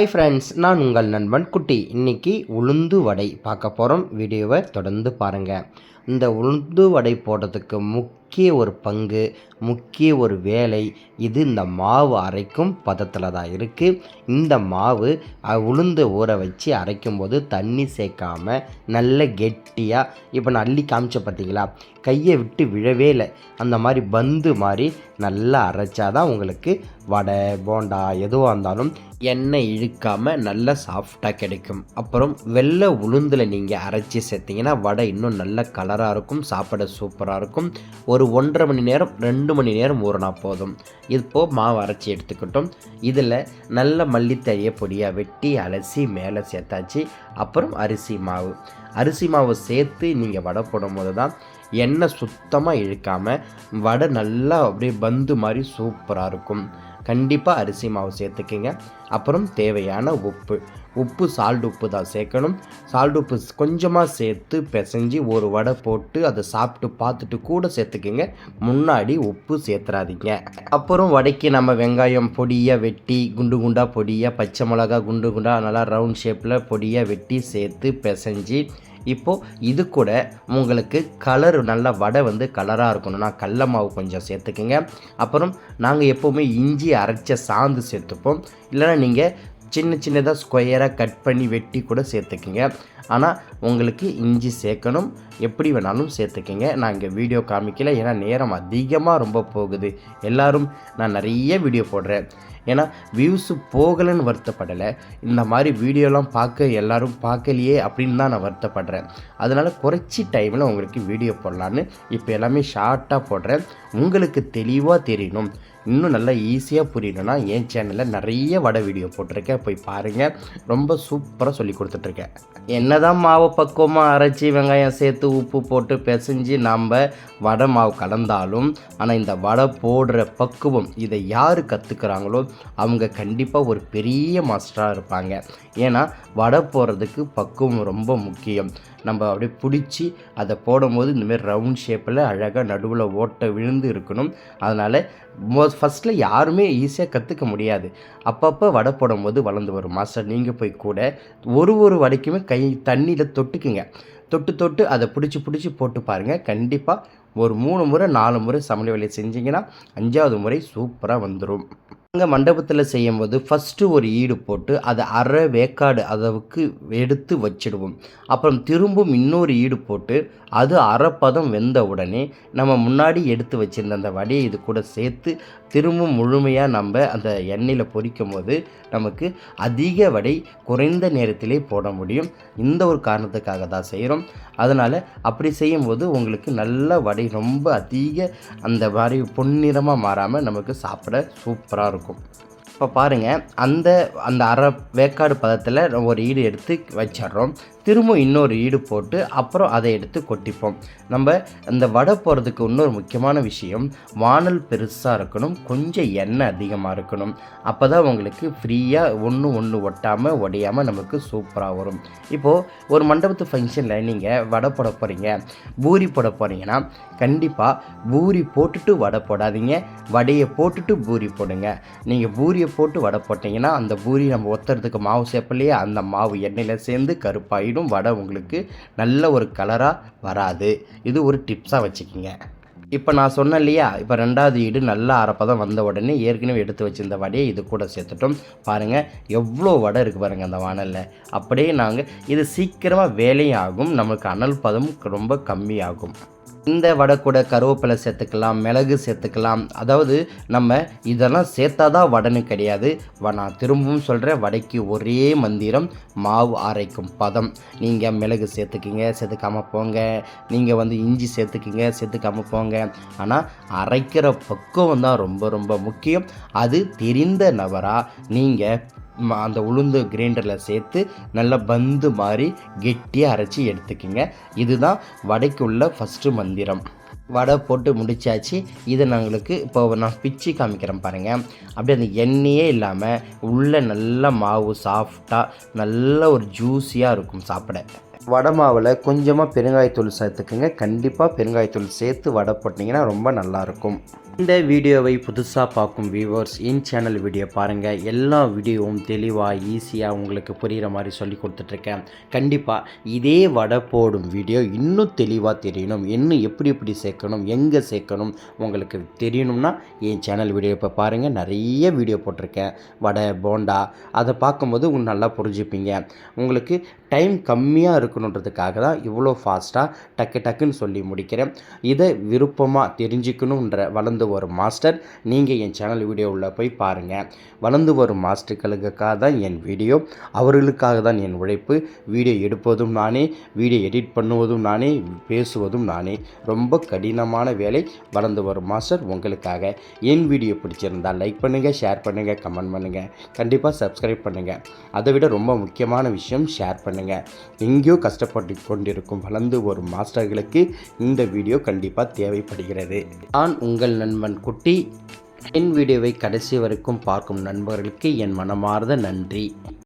Hi friends நான் உங்கள் நண்பன் குட்டி. இன்னைக்கு உளுந்து வடை பார்க்க போகிறோம் வீடியோவை தொடர்ந்து பாருங்கள் இந்த உளுந்து வடை போடுறதுக்கு முக்கிய முக்கிய ஒரு பங்கு முக்கிய ஒரு வேலை. இது இந்த மாவு அரைக்கும் பதத்தில் தான் இருக்குது இந்த மாவு உளுந்து ஊற வச்சு அரைக்கும்போது தண்ணி சேர்க்காம நல்ல கெட்டியாக இப்போ நான் அள்ளி காமிச்ச பார்த்தீங்களா கையை விட்டு விழவே இல்லை. அந்த மாதிரி பந்து மாதிரி நல்லா அரைச்சாதான் உங்களுக்கு வடை போண்டா எதுவாக இருந்தாலும் எண்ணெய் இழுக்காமல் நல்லா சாஃப்டாக கிடைக்கும். அப்புறம் வெள்ளை உளுந்தில் நீங்கள் அரைச்சி சேர்த்திங்கன்னா வடை இன்னும் நல்ல கலராக இருக்கும் சாப்பிட சூப்பராக இருக்கும். ஒரு ஒரு ஒன்றரை மணி நேரம் ரெண்டு மணி நேரம் ஊறினா போதும். இப்போ மாவு அரைச்சி எடுத்துக்கிட்டோம். இதில் நல்ல மல்லித்தழையை பொடியாக வெட்டி அலசி மேலே சேர்த்தாச்சு. அப்புறம் அரிசி மாவு. அரிசி மாவு சேர்த்து நீங்கள் வடை போடும்போது தான் எண்ணெய் சுத்தமாக இழுக்காமல் வடை நல்லா அப்படியே பந்து மாதிரி சூப்பராக இருக்கும். கண்டிப்பாக அரிசி மாவு சேர்த்துக்கிங்க. அப்புறம் தேவையான உப்பு. உப்பு சால்ட் உப்பு தான் சேர்க்கணும். சால்ட் உப்பு கொஞ்சமாக சேர்த்து பிசைஞ்சு ஒரு வடை போட்டு அதை சாப்பிட்டு பார்த்துட்டு கூட சேர்த்துக்குங்க. முன்னாடி உப்பு சேர்த்துறாதீங்க. அப்புறம் வடைக்கு நம்ம வெங்காயம் பொடியாக வெட்டி குண்டு குண்டாக பொடியாக பச்சை மிளகா குண்டு குண்டாக நல்லா ரவுண்ட் ஷேப்பில் பொடியாக வெட்டி சேர்த்து பிசைஞ்சு இப்போது இது கூட உங்களுக்கு கலர் நல்ல வடை வந்து கலராக இருக்கணும்னா கடல மாவு கொஞ்சம் சேர்த்துக்குங்க. அப்புறம் நாங்கள் எப்போவுமே இஞ்சி அரைச்ச சாந்து சேர்த்துப்போம். இல்லைன்னா நீங்கள் சின்ன சின்னதாக ஸ்கொயராக கட் பண்ணி வெட்டி கூட சேர்த்துக்குங்க. ஆனால் உங்களுக்கு இஞ்சி சேர்க்கணும். எப்படி வேணாலும் சேர்த்துக்கங்க. நான் இங்கே வீடியோ காமிக்கல. ஏன்னா நேரம் அதிகமாக ரொம்ப போகுது. எல்லோரும் நான் நிறைய வீடியோ போடுறேன். ஏன்னா வியூஸு போகலைன்னு வருத்தப்படலை. இந்த மாதிரி வீடியோலாம் பார்க்க எல்லோரும் பார்க்கலையே அப்படின்னு தான் நான் வருத்தப்படுறேன். அதனால் குறைச்சி டைமில் உங்களுக்கு வீடியோ போடலான்னு இப்போ எல்லாமே ஷார்ட்டாக போடுறேன். உங்களுக்கு தெளிவாக தெரியணும். இன்னும் நல்லா ஈஸியாக புரியணும்னா என் சேனலில் நிறைய வடை வீடியோ போட்டிருக்கேன். போய் பாருங்கள் ரொம்ப சூப்பராக சொல்லி கொடுத்துட்ருக்கேன். என்னதான் மாவை பக்குவமாக அரைச்சி வெங்காயம் சேர்த்து உப்பு போட்டு பிசைஞ்சு நம்ம வடை மாவு கலந்தாலும் ஆனால் இந்த வடை போடுற பக்குவம் இதை யார் கற்றுக்குறாங்களோ அவங்க கண்டிப்பாக ஒரு பெரிய மாஸ்டராக இருப்பாங்க. ஏன்னா வடை போடுறதுக்கு பக்குவம் ரொம்ப முக்கியம். நம்ம அப்படியே பிடிச்சி அதை போடும்போது இந்தமாரி ரவுண்ட் ஷேப்பில் அழகாக நடுவில் ஓட்டை விழுந்து இருக்கணும். அதனால் மோ ஃபஸ்ட்டில் யாருமே ஈஸியாக கற்றுக்க முடியாது. அப்பப்போ வடை போடும்போது வளர்ந்து வரும். மாஸ்டர் நீங்கள் போய் கூட ஒரு ஒரு வடைக்குமே கை தண்ணியில் தொட்டுக்குங்க. தொட்டு தொட்டு அதை பிடிச்சி பிடிச்சி போட்டு பாருங்கள் கண்டிப்பாக ஒரு மூணு முறை நாலு முறை சமையல் வேலையை செஞ்சீங்கன்னா அஞ்சாவது முறை சூப்பராக வந்துடும் நாங்கள் மண்டபத்தில் செய்யும்போது ஃபஸ்ட்டு ஒரு ஈடு போட்டு அதை அரை வேக்காடு அளவுக்கு எடுத்து வச்சிடுவோம். அப்புறம் திரும்பவும் இன்னொரு ஈடு போட்டு அது அரைப்பதம் வெந்த உடனே நம்ம முன்னாடி எடுத்து வச்சிருந்த அந்த வடையை இது கூட சேர்த்து திரும்பவும் முழுமையாக நம்ம அந்த எண்ணெயில் பொரிக்கும் போது நமக்கு அதிக வடை குறைந்த நேரத்திலே போட முடியும். இந்த ஒரு காரணத்துக்காக தான் செய்கிறோம் அதனால் அப்படி செய்யும்போது உங்களுக்கு நல்ல வடை ரொம்ப அதிக அந்த மாதிரி பொன்னிறமாக மாறாமல் நமக்கு சாப்பிட சூப்பராக இருக்கும். Banco. இப்போ பாருங்கள் அந்த அந்த அரை வேக்காடு பதத்தில் ஒரு ஈடு எடுத்து வச்சிடுறோம். திரும்ப இன்னொரு ஈடு போட்டு அப்புறம் அதை எடுத்து கொட்டிப்போம். நம்ம அந்த வடை போகிறதுக்கு இன்னொரு முக்கியமான விஷயம் வானல் பெருசாக இருக்கணும் கொஞ்சம் எண்ணெய் அதிகமாக இருக்கணும். அப்போ தான் உங்களுக்கு ஃப்ரீயாக ஒன்று ஒன்று ஒட்டாமல் உடையாமல் நமக்கு சூப்பராக வரும். இப்போது ஒரு மண்டபத்து ஃபங்க்ஷனில் நீங்கள் வடை போட போகிறீங்க பூரி போட போகிறீங்கன்னா கண்டிப்பாக பூரி போட்டுட்டு வடை போடாதீங்க. வடையை போட்டுட்டு பூரி போடுங்க. நீங்கள் பூரி பூரியை போட்டு வடை போட்டிங்கன்னா அந்த பூரி நம்ம ஒத்துறதுக்கு மாவு சேர்ப்பலையே அந்த மாவு எண்ணெயில் சேர்ந்து கருப்பாயிடும். வடை உங்களுக்கு நல்ல ஒரு கலராக வராது. இது ஒரு டிப்ஸாக வச்சுக்கோங்க. இப்போ நான் சொன்னேன் இல்லையா இப்போ ரெண்டாவது ஈடு நல்லா அரைப்பதம் வந்த உடனே ஏற்கனவே எடுத்து வச்சிருந்த வடையை இது கூட சேர்த்துட்டோம். பாருங்கள் எவ்வளோ வடை இருக்குது பாருங்கள் அந்த வானலில். அப்படியே நாங்கள் இது சீக்கிரமாக வேலையும் ஆகும் அனல் பதம் ரொம்ப கம்மியாகும். இந்த வடை கூட கருவேப்பிலை சேர்த்துக்கலாம் மிளகு சேர்த்துக்கலாம். அதாவது நம்ம இதெல்லாம் சேர்த்தாதான் வடைன்னு கிடையாது. நான் திரும்பவும் சொல்கிறேன் வடைக்கு ஒரே மந்திரம் மாவு அரைக்கும் பதம். நீங்கள் மிளகு சேர்த்துக்கிங்க சேர்த்துக்காமல் போங்க. நீங்கள் வந்து இஞ்சி சேர்த்துக்கிங்க சேர்த்துக்காமல் போங்க. ஆனால் அரைக்கிற பக்குவம் தான் ரொம்ப ரொம்ப முக்கியம். அது தெரிந்த நபராக நீங்கள் அந்த உளுந்து கிரைண்டரில் சேர்த்து நல்லா பந்து மாதிரி கெட்டியாக அரைச்சி எடுத்துக்கோங்க. இதுதான் வடைக்கு உள்ள ஃபஸ்ட்டு மந்திரம். வடை போட்டு முடிச்சாச்சு. இதை நாங்களுக்கு இப்போ நான் பிச்சு காமிக்கிறேன் பாருங்கள் அப்படியே அந்த எண்ணெயே இல்லாமல் உள்ளே நல்ல மாவு சாஃப்டாக நல்ல ஒரு ஜூஸியாக இருக்கும் சாப்பிட. வடை மாவில் கொஞ்சமாக பெருங்காயத்தூள் சேர்த்துக்குங்க. கண்டிப்பாக பெருங்காயத்தூள் சேர்த்து வடை போட்டிங்கன்னா ரொம்ப நல்லாயிருக்கும். இந்த வீடியோவை புதுசாக பார்க்கும் வியூவர்ஸ் என் சேனல் வீடியோ பாருங்கள் எல்லா வீடியோவும் தெளிவாக ஈஸியாக உங்களுக்கு புரிகிற மாதிரி சொல்லி கொடுத்துட்ருக்கேன். கண்டிப்பாக இதே வடை போடும் வீடியோ இன்னும் தெளிவாக தெரியணும். இன்னும் எப்படி எப்படி சேர்க்கணும் எங்கே சேர்க்கணும் உங்களுக்கு தெரியணும்னா என் சேனல் வீடியோ இப்போ பாருங்கள் நிறைய வீடியோ போட்டிருக்கேன். வடை போண்டா அதை பார்க்கும்போது உங்களுக்கு நல்லா புரிஞ்சுப்பீங்க. உங்களுக்கு டைம் கம்மியாக இருக்கணுன்றதுக்காக தான் இவ்வளோ ஃபாஸ்ட்டாக டக்கு டக்குன்னு சொல்லி முடிக்கிறேன். இதை விருப்பமாக தெரிஞ்சுக்கணுன்ற வளர்ந்து வரும் மாஸ்டர் நீங்கள் என் சேனல் வீடியோவில் போய் பாருங்கள் வளர்ந்து வரும் மாஸ்டர்களுக்காக தான் என் வீடியோ அவர்களுக்காக தான் என் உழைப்பு. வீடியோ எடுப்பதும் நானே வீடியோ எடிட் பண்ணுவதும் நானே பேசுவதும் நானே. ரொம்ப கடினமான வேலை வளர்ந்து வரும் மாஸ்டர் உங்களுக்காக. என் வீடியோ பிடிச்சிருந்தால் லைக் பண்ணுங்கள் ஷேர் பண்ணுங்கள் கமெண்ட் பண்ணுங்கள் கண்டிப்பாக சப்ஸ்கிரைப் பண்ணுங்கள் அதை விட ரொம்ப முக்கியமான விஷயம் ஷேர் பண்ணுங்கள் எங்கேயோ கஷ்டப்பட்டு கொண்டிருக்கும் வளர்ந்து வரும் மாஸ்டர்களுக்கு இந்த வீடியோ கண்டிப்பாக தேவைப்படுகிறது. நான் உங்கள் நண்பன் குட்டி. என் வீடியோவை கடைசி வரைக்கும் பார்க்கும் நண்பர்களுக்கு என் மனமார்ந்த நன்றி.